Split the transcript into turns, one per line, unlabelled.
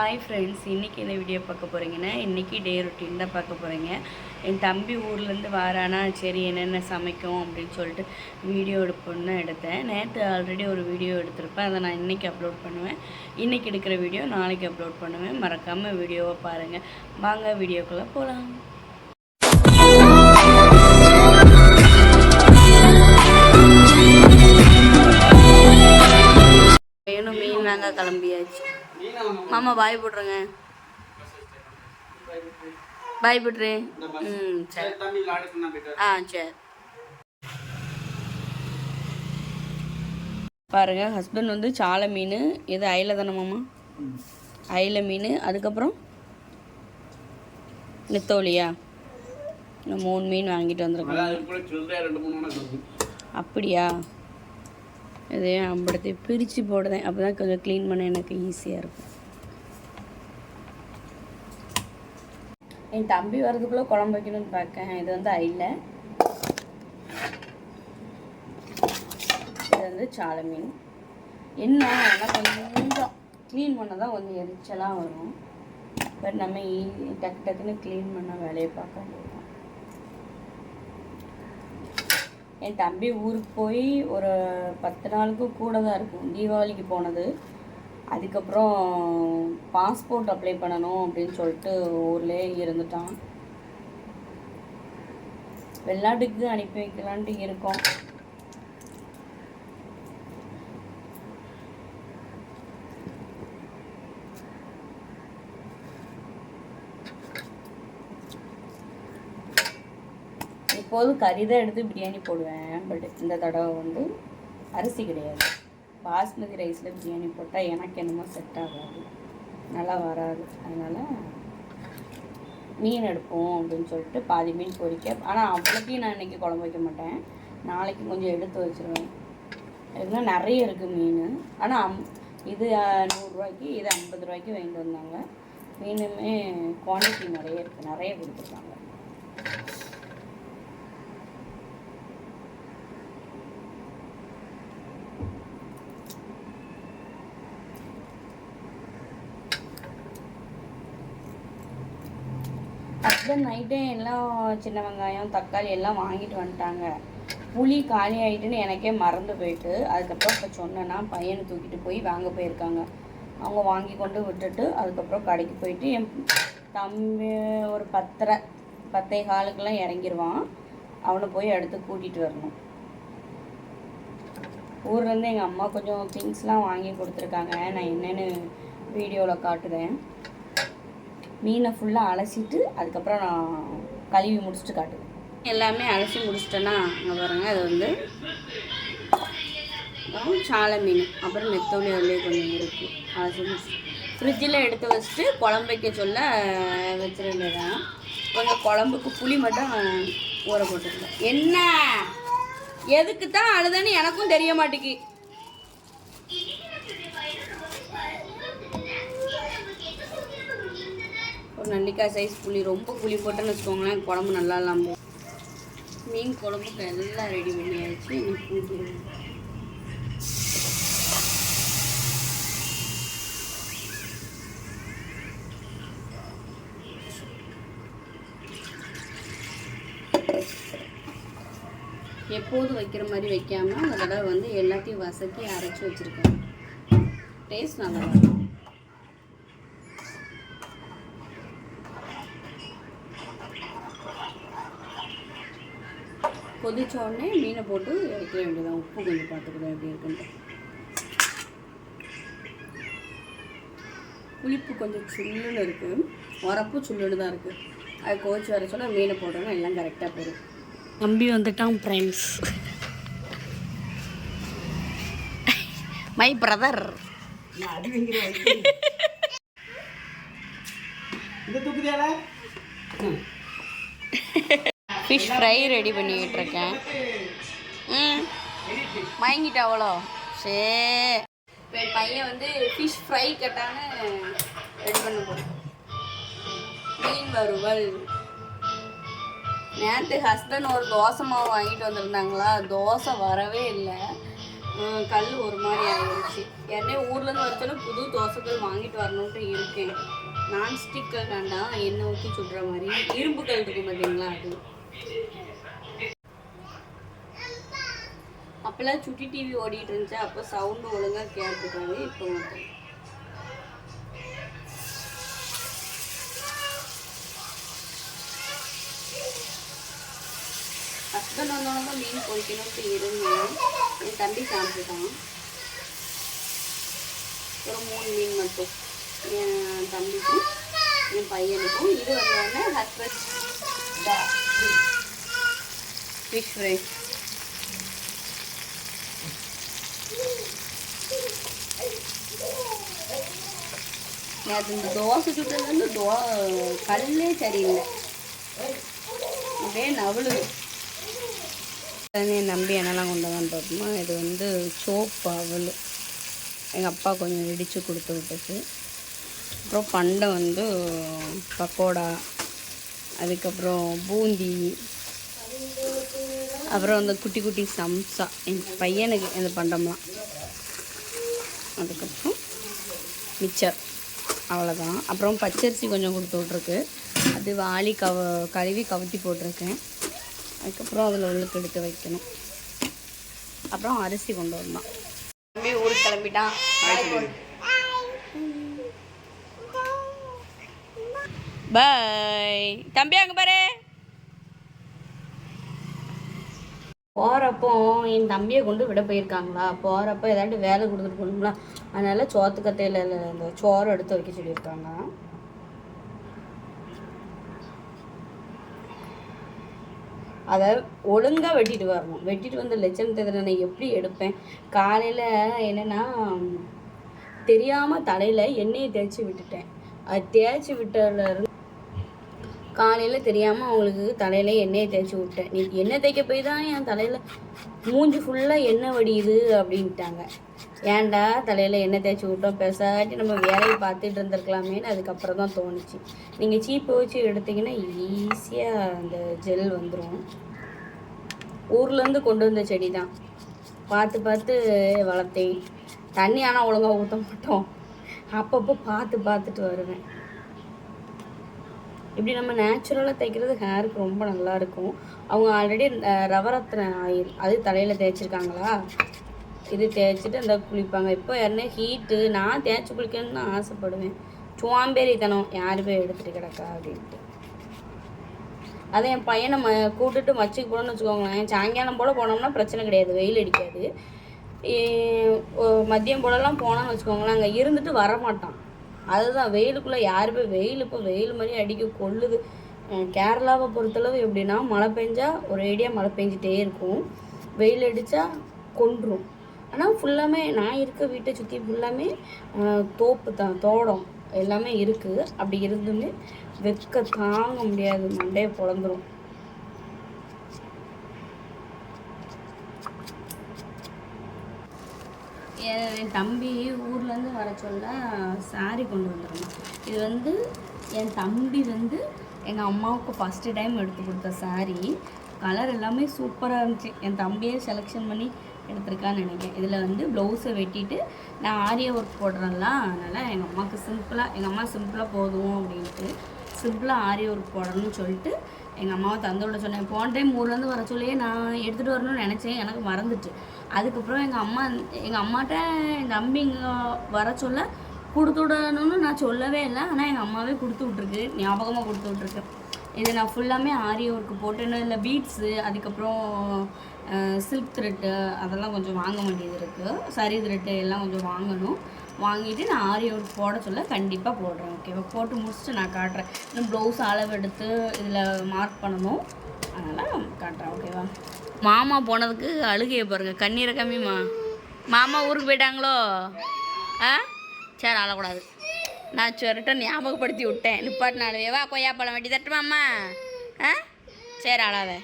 Hi friends இன்றைக்கி என்ன video பார்க்க போகிறீங்கன்னா இன்றைக்கி டே ரொட்டீன் தான் பார்க்க போகிறீங்க என் தம்பி ஊர்லேருந்து வாரானா சரி என்னென்ன சமைக்கும் அப்படின்னு சொல்லிட்டு வீடியோ எடுப்போன்னு தான் எடுத்தேன். நேற்று ஆல்ரெடி ஒரு வீடியோ எடுத்திருப்பேன். அதை நான் இன்றைக்கி அப்லோட் பண்ணுவேன். இன்றைக்கி எடுக்கிற வீடியோ நாளைக்கு அப்லோட் பண்ணுவேன். மறக்காமல் வீடியோவை பாருங்கள் வாங்க வீடியோக்குள்ளே போகலாம் வேணும் மீன் நாங்கள் கிளம்பியாச்சு. மாமா பாய் போட்டுருங்க. பாய் போட்டுரு. ம் சரி. ஆ சரி. பாருங்க ஹஸ்பண்ட் வந்து சாலை மீன் இது அயில தானே மாமா? அயில மீன் அதுக்கப்புறம் நெத்தோலியா மூணு மீன் வாங்கிட்டு வந்திருக்கோம். அப்படியா? இது அம்படத்தை பிரித்து போடுதேன். அப்போ தான் கொஞ்சம் க்ளீன் பண்ண எனக்கு ஈஸியாக இருக்கும். என் தம்பி வர்றதுக்குள்ளே குழம்பு வைக்கணும்னு பார்க்கேன். இது வந்து ஐல இது வந்து சாலை மீன். என்ன? ஆனால் கொஞ்சம் க்ளீன் பண்ண தான் கொஞ்சம் எரிச்சலாக வரும். பட் நம்ம ஈ- டக்கு டக்குன்னு க்ளீன் பண்ண வேலையை பார்க்க முடியும். என் தம்பி ஊருக்கு போய் ஒரு பத்து நாளுக்கு கூட தான் இருக்கும். தீபாவளிக்கு போனது. அதுக்கப்புறம் பாஸ்போர்ட் அப்ளை பண்ணணும் அப்படின்னு சொல்லிட்டு ஊர்லேயே இருந்துட்டான். வெளிநாட்டுக்கு அனுப்பி வைக்கலான்ட்டு இருக்கோம். இப்போது கறி தான் எடுத்து பிரியாணி போடுவேன் பட் இந்த தடவை வந்து அரிசி கிடையாது. பாஸ்மதி ரைஸில் பிரியாணி போட்டால் எனக்கு என்னமோ செட் ஆகாது. நல்லா வராது. அதனால் மீன் எடுப்போம் அப்படின்னு சொல்லிட்டு பாதி மீன் பொறிக்க. ஆனால் அவ்வளோத்தையும் நான் இன்றைக்கி குழம்பு வைக்க மாட்டேன். நாளைக்கு கொஞ்சம் எடுத்து வச்சுருவேன். இதுலாம் நிறைய இருக்குது மீன். ஆனால் அம் இது நூறுரூவாய்க்கு இது ஐம்பது ரூபாய்க்கு வாங்கிட்டு வந்தாங்க. மீனுமே குவான்டிட்டி நிறைய இருக்குது நிறைய கொடுத்துருக்காங்க. ஹஸ்பண்ட் நைட்டே எல்லாம் சின்ன வெங்காயம் தக்காளி எல்லாம் வாங்கிட்டு வந்துட்டாங்க. புளி காலி ஆகிட்டுன்னு எனக்கே மறந்து போயிட்டு அதுக்கப்புறம் இப்போ சொன்னேன்னா பையனை தூக்கிட்டு போய் வாங்க போயிருக்காங்க. அவங்க வாங்கி கொண்டு விட்டுட்டு அதுக்கப்புறம் கடைக்கு போயிட்டு என் தம்பி ஒரு பத்தரை பத்தே காலுக்கெல்லாம் இறங்கிடுவான் அவனை போய் அடுத்து கூட்டிகிட்டு வரணும். ஊர்லேருந்து எங்கள் அம்மா கொஞ்சம் திங்ஸ்லாம் வாங்கி கொடுத்துருக்காங்க. நான் என்னென்னு வீடியோவில் காட்டுதேன் மீனை ஃபுல்லாக அலசிட்டு அதுக்கப்புறம் நான் கழுவி முடிச்சுட்டு காட்டுவேன். எல்லாமே அலசி முடிச்சிட்டேன்னா அங்கே பாருங்க அது வந்து சாலை மீன் அப்புறம் நெத்தோலி அதுலேயே கொஞ்சம் இருக்குது அலசி முடிச்சு ஃப்ரிட்ஜில் எடுத்து வச்சுட்டு குழம்பு வைக்க சொல்ல வச்சிட வேண்டியதான் கொஞ்சம் குழம்புக்கு புளி மட்டும் ஊற போட்டுக்கலாம் என்ன? எதுக்கு தான் அழுதுன்னு எனக்கும் தெரிய மாட்டேங்கி ஒரு நல்லிக்காய் சைஸ் புளி ரொம்ப புளி போட்டேன்னு வச்சுக்கோங்களேன் குழம்பு நல்லா இல்லாமல் மீன் குழம்புக்கு எல்லாம் ரெடி பண்ணியாச்சு. இன்னைக்கு எப்போதும் வைக்கிற மாதிரி வைக்காமல் அந்த தடவை வந்து எல்லாத்தையும் வசக்கி அரைச்சி வச்சுருக்கேன். டேஸ்ட் நல்லா இருக்கும் கொதிச்ச உடனே மீனை போட்டு இறக்க வேண்டியதான் உப்பு கொஞ்சம் பார்த்துக்கலாம் எப்படி இருக்குன்ட்டு. புளிப்பு கொஞ்சம் சுள்ளுன்னு இருக்குது உரப்பு சுள்ளுன்னு தான் இருக்குது அது கோச்சு வர சொல்ல மீனை போட்டோன்னா எல்லாம் கரெக்டாக போயிடும் தம்பி வந்துட்டான் friends my. Brother fish fry ready பண்ணிக்கிட்டு இருக்கேன் ம் வாங்கிட்டா அவ்வளோ. சே. என் பையன் வந்து ஃபிஷ் ஃப்ரை கேட்டான்னு ரெடி பண்ண மீன் வறுவல். நேற்று ஹஸ்பண்ட் ஒரு தோசை மாவு வாங்கிட்டு வந்திருந்தாங்களா? தோசை வரவே இல்லை. கல் ஒரு மாதிரி ஆகிடுச்சு ஏன்னா ஊர்லேருந்து வரைச்சாலும் புது தோசைகள் வாங்கிட்டு வரணுன்ட்டு இருக்கேன். நான்ஸ்டிக் வேண்டாம் எண்ணெய் ஊற்றி சுடுற மாதிரி. இரும்பு கல் இருக்கும் பார்த்தீங்களா அது? அப்போல்லாம் சுட்டி டிவி ஓடிட்டு இருந்துச்சு. அப்போ சவுண்டு ஒழுங்காக கேட்டுருக்காங்க இப்போ ஹஸ்பண்ட் வந்தவங்க மீன் பொரிக்கணும்ட்டு இருந்தேன். என் தம்பி சாப்பிட்டுட்டான். ஒரு மூணு மீன் மட்டும். என் தம்பிக்கும் என் பையனுக்கும். இது வந்தோடனே ஹஸ்பண்ட் ஃபிஷ் ஃப்ரை நேற்று இந்த தோசை சுட்டதுலேருந்து தோ கல்லே சரியில்லை. அப்படியே நவளு என் நம்பி என்னெல்லாம் கொண்டு வந்து பார்ப்போமா இது வந்து சோப்பு அவல். எங்கள் அப்பா கொஞ்சம் இடித்து கொடுத்து விட்டுச்சு அப்புறம் பண்டை வந்து பக்கோடா. அதுக்கப்புறம் பூந்தி அப்புறம் அந்த குட்டி குட்டி சம்சா. என் பையனுக்கு இந்த பண்டம்லாம். அதுக்கப்புறம் மிச்சர். அவ்வளோதான் அப்புறம் பச்சரிசி கொஞ்சம் கொடுத்து விட்ருக்கு அது வாளி கவ கழுவி கவுத்தி போட்டிருக்கேன். அதுக்கப்புறம் அதில் உள்ளுக்கு எடுத்து வைக்கணும். அப்புறம் அரிசி கொண்டு வந்தான் தம்பி ஊருக்கு கிளம்பிட்டான். பாய் தம்பி அங்கே பாரு. போகிறப்போ என் தம்பியை கொண்டு விட போயிருக்காங்களா? போகிறப்ப ஏதாட்டு வேலை கொடுத்துட்டு போகணுங்களா அதனால சோத்து கத்தையில் அந்த சோறு எடுத்து வைக்க சொல்லியிருக்காங்க. அதை ஒழுங்காக வெட்டிட்டு வரணும். வெட்டிட்டு லட்சம் லட்சணத்தை நான் எப்படி எடுப்பேன்? காலையில் என்னென்னா தெரியாமல் தலையில் எண்ணெயை தேய்ச்சி விட்டுட்டேன். அது தேய்ச்சி விட்டதுல இருந்து காலையில் தெரியாமல் அவங்களுக்கு தலையில் எண்ணெயை தேய்ச்சி விட்டேன். நீ எண்ணெய் தேய்க்க போய் தான் என் தலையில் மூஞ்சி ஃபுல்லாக எண்ணெய் வடியுது அப்படின்ட்டாங்க. ஏன்டா தலையில் எண்ணெய் தேய்ச்சி விட்டோம்? பெசாட்டி நம்ம வேலையை பார்த்துட்டு இருந்திருக்கலாமேன்னு அதுக்கப்புறம் தான் தோணுச்சு. நீங்கள் சீப்பை வச்சு எடுத்தீங்கன்னா ஈஸியாக அந்த ஜெல் வந்துடும் ஊர்லேருந்து கொண்டு வந்த செடி தான் பார்த்து பார்த்து வளர்த்தேன். தண்ணி ஆனால் ஒழுங்காக ஊற்ற மாட்டோம். அப்பப்போ பார்த்து பார்த்துட்டு வருவேன். இப்படி நம்ம நேச்சுரலாக தைக்கிறது ஹேருக்கு ரொம்ப நல்லா இருக்கும். அவங்க ஆல்ரெடி ரவரத்ன ஆயில் அது தலையில் தேய்ச்சிருக்காங்களா? இது தேய்ச்சிட்டு அந்த குளிப்பாங்க. இப்போ யாருன்னா ஹீட்டு நான் தேய்ச்சி குளிக்கணும்னு தான் ஆசைப்படுவேன். சுவாம்பேரித்தனம் யாருமே போய் எடுத்துகிட்டு கிடக்கா அப்படின்ட்டு. அதை என் பையனை ம கூட்டுட்டு மச்சுக்கு போனோம்னு வச்சுக்கோங்களேன். சாயங்காலம் போல் போனோம்னா பிரச்சனை கிடையாது. வெயில் அடிக்காது. மதியம் போலலாம் போனோம்னு வச்சுக்கோங்களேன். அங்கே இருந்துட்டு வர மாட்டான் அதுதான் வெயிலுக்குள்ளே யாருமே வெயில் இப்போ வெயில் மாதிரி அடிக்க கொள்ளுது. கேரளாவை பொறுத்தளவு எப்படின்னா மழை பெஞ்சால் ஒரு மழை பெஞ்சிட்டே இருக்கும். வெயில் அடித்தா கொன்றும். ஆனால் ஃபுல்லாமே நான் இருக்க வீட்டை சுற்றி ஃபுல்லாமே தோப்பு தான் தோடம் எல்லாமே இருக்குது அப்படி இருந்துமே வெக்க தாங்க முடியாது மண்டையை பிறந்துடும் என் என் தம்பி ஊர்லேருந்து வர சொல்ல சாரி கொண்டு வந்துருந்தான் இது வந்து என் தம்பி வந்து எங்கள் அம்மாவுக்கு ஃபஸ்ட்டு டைம் எடுத்து கொடுத்த saree. கலர் எல்லாமே சூப்பராக இருந்துச்சு. என் தம்பியே செலெக்ஷன் பண்ணி எடுத்திருக்கான்னு நினைக்கிறேன். இதில் வந்து ப்ளவுஸை வெட்டிட்டு நான் ஆரிய ஒர்க் போடுறேன்ல அதனால் எங்கள் அம்மாவுக்கு சிம்பிளாக எங்கள் அம்மா சிம்பிளாக போதும் அப்படின்ட்டு சிம்பிளாக ஆரி ஒர்க் போடணும்னு சொல்லிட்டு எங்கள் அம்மாவை தந்து விட சொன்னேன். போன டைம் ஊர்லேருந்து வர சொல்லியே நான் எடுத்துகிட்டு வரணும்னு நினச்சேன். எனக்கு மறந்துட்டு. அதுக்கப்புறம் எங்கள் அம்மா எங்கள் அம்மாட்ட என் தம்பி இங்கே வர சொல்ல கொடுத்து விடணும்னு நான் சொல்லவே இல்லை. ஆனால் எங்கள் அம்மாவே கொடுத்து விட்ருக்கு ஞாபகமாக கொடுத்து விட்ருக்கு இது நான் ஃபுல்லாமே ஆரி ஒர்க்கு போட்டு இல்லை பீட்ஸு அதுக்கப்புறம் சில்க் த்ரெட்டு அதெல்லாம் கொஞ்சம் வாங்க வேண்டியது இருக்குது சரி த்ரெட்டு எல்லாம் கொஞ்சம் வாங்கணும். வாங்கிட்டு நான் ஆரி ஒர்க் போட சொல்ல கண்டிப்பாக போடுறேன் ஓகேவா போட்டு முடிச்சுட்டு நான் காட்டுறேன். இன்னும் ப்ளவுஸ் அளவு எடுத்து இதில் மார்க் பண்ணணும். அதனால் காட்டுறேன் ஓகேவா மாமா போனதுக்கு அழுகையை பாருங்கள் கண்ணீரை கம்மிமா மாமா ஊருக்கு போயிட்டாங்களோ? ஆ? சரி அழக்கூடாது. நான் சொல்லிட்டு ஞாபகப்படுத்தி விட்டேன். நிப்பாட்டினாலுவேவா கொய்யாப்பழம் வெட்டி தட்டுமாம்மா ஆ? சரி அழாவே